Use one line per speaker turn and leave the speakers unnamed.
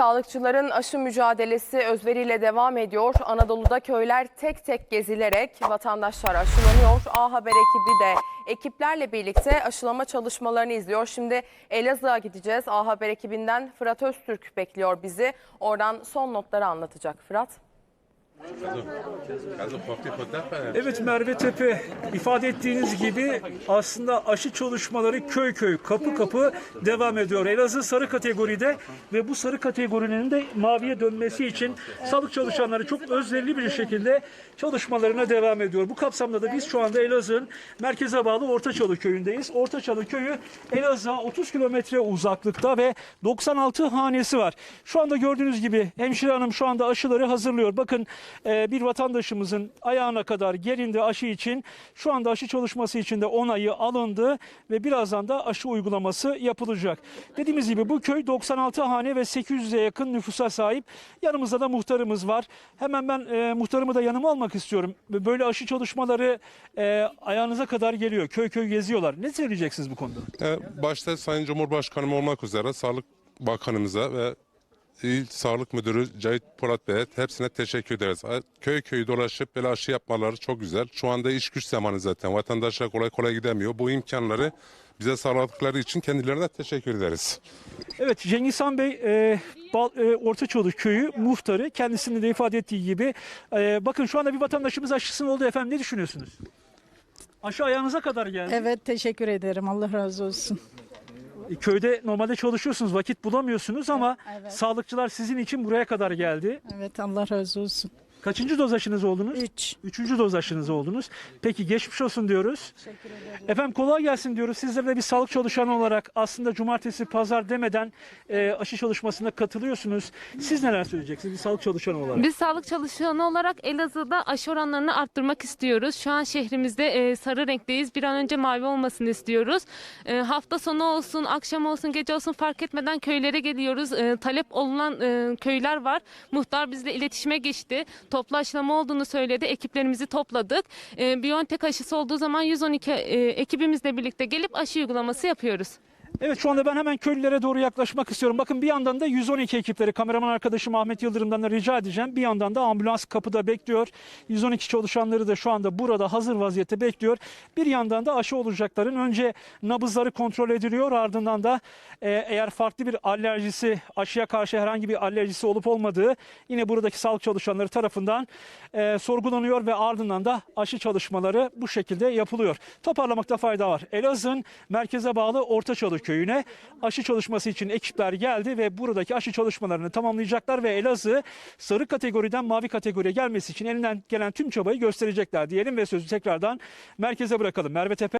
Sağlıkçıların aşı mücadelesi özveriyle devam ediyor. Anadolu'da köyler tek tek gezilerek vatandaşlar aşılanıyor. A Haber ekibi de ekiplerle birlikte aşılama çalışmalarını izliyor. Şimdi Elazığ'a gideceğiz. A Haber ekibinden Fırat Öztürk bekliyor bizi. Oradan son notları anlatacak Fırat.
Evet Merve Tepe ifade ettiğiniz gibi aslında aşı çalışmaları köy köy kapı kapı devam ediyor. Elazığ sarı kategoride ve bu sarı kategorinin de maviye dönmesi için sağlık çalışanları çok özverili bir şekilde çalışmalarına devam ediyor. Bu kapsamda da biz şu anda Elazığ'ın merkeze bağlı Ortaçalı köyündeyiz. Ortaçalı köyü Elazığ'a 30 kilometre uzaklıkta ve 96 hanesi var. Şu anda gördüğünüz gibi hemşire hanım şu anda aşıları hazırlıyor. Bakın e, bir vatandaşımızın ayağına kadar gelindi aşı için. Şu anda aşı çalışması için de onayı alındı ve birazdan da aşı uygulaması yapılacak. Dediğimiz gibi bu köy 96 hane ve 800'e yakın nüfusa sahip. Yanımızda da muhtarımız var. Hemen ben e, muhtarımı da yanıma almak istiyorum. Böyle aşı çalışmaları e, ayağınıza kadar geliyor. Köy köy geziyorlar. Ne söyleyeceksiniz bu konuda?
E, Başta Sayın Cumhurbaşkanım olmak üzere Sağlık Bakanımıza ve İl Sağlık Müdürü Cahit Polat Bey'e hepsine teşekkür ederiz. Köy köy dolaşıp böyle aşı yapmaları çok güzel. Şu anda iş güç zamanı zaten. Vatandaşlar kolay kolay gidemiyor. Bu imkanları bize sağladıkları için kendilerine teşekkür ederiz.
Evet Cengiz Han Bey e, Bal, e, Ortaçoğlu köyü muhtarı kendisinin de ifade ettiği gibi e, bakın şu anda bir vatandaşımız aşısını oldu efendim ne düşünüyorsunuz? Aşı ayağınıza kadar geldi.
Evet teşekkür ederim. Allah razı olsun.
E, Köyde normalde çalışıyorsunuz vakit bulamıyorsunuz ama
evet.
sağlıkçılar sizin için buraya kadar geldi.
Evet Allah razı olsun.
Kaçıncı doz aşınız oldunuz?
3.
Üçüncü doz aşınız oldunuz. Peki geçmiş olsun diyoruz. Efendim kolay gelsin diyoruz. Sizler de bir sağlık çalışanı olarak aslında cumartesi, pazar demeden e, aşı çalışmasına katılıyorsunuz. Siz neler söyleyeceksiniz bir sağlık çalışanı olarak?
Biz sağlık çalışanı olarak Elazığ'da aşı oranlarını arttırmak istiyoruz. Şu an şehrimizde e, sarı renkteyiz. Bir an önce mavi olmasını istiyoruz. E, hafta sonu olsun, akşam olsun, gece olsun fark etmeden köylere geliyoruz. E, talep olunan e, köyler var. Muhtar bizle iletişime geçti. Toplu aşılama olduğunu söyledi. Ekiplerimizi topladık. E, Biontech aşısı olduğu zaman 112 e, ekibimizle birlikte gelip aşı uygulaması yapıyoruz.
Evet şu anda ben hemen köylülere doğru yaklaşmak istiyorum. Bakın bir yandan da 112 ekipleri kameraman arkadaşım Ahmet Yıldırım'dan da rica edeceğim. Bir yandan da ambulans kapıda bekliyor. 112 çalışanları da şu anda burada hazır vaziyette bekliyor. Bir yandan da aşı olacakların önce nabızları kontrol ediliyor. Ardından da e, eğer farklı bir alerjisi aşıya karşı herhangi bir alerjisi olup olmadığı yine buradaki sağlık çalışanları tarafından e, sorgulanıyor ve ardından da aşı çalışmaları bu şekilde yapılıyor. Toparlamakta fayda var. Elazığ'ın merkeze bağlı Ortaçalı köyüne aşı çalışması için ekipler geldi ve buradaki aşı çalışmalarını tamamlayacaklar ve Elazığ sarı kategoriden mavi kategoriye gelmesi için elinden gelen tüm çabayı gösterecekler diyelim ve sözü tekrardan merkeze bırakalım. Merve Tepe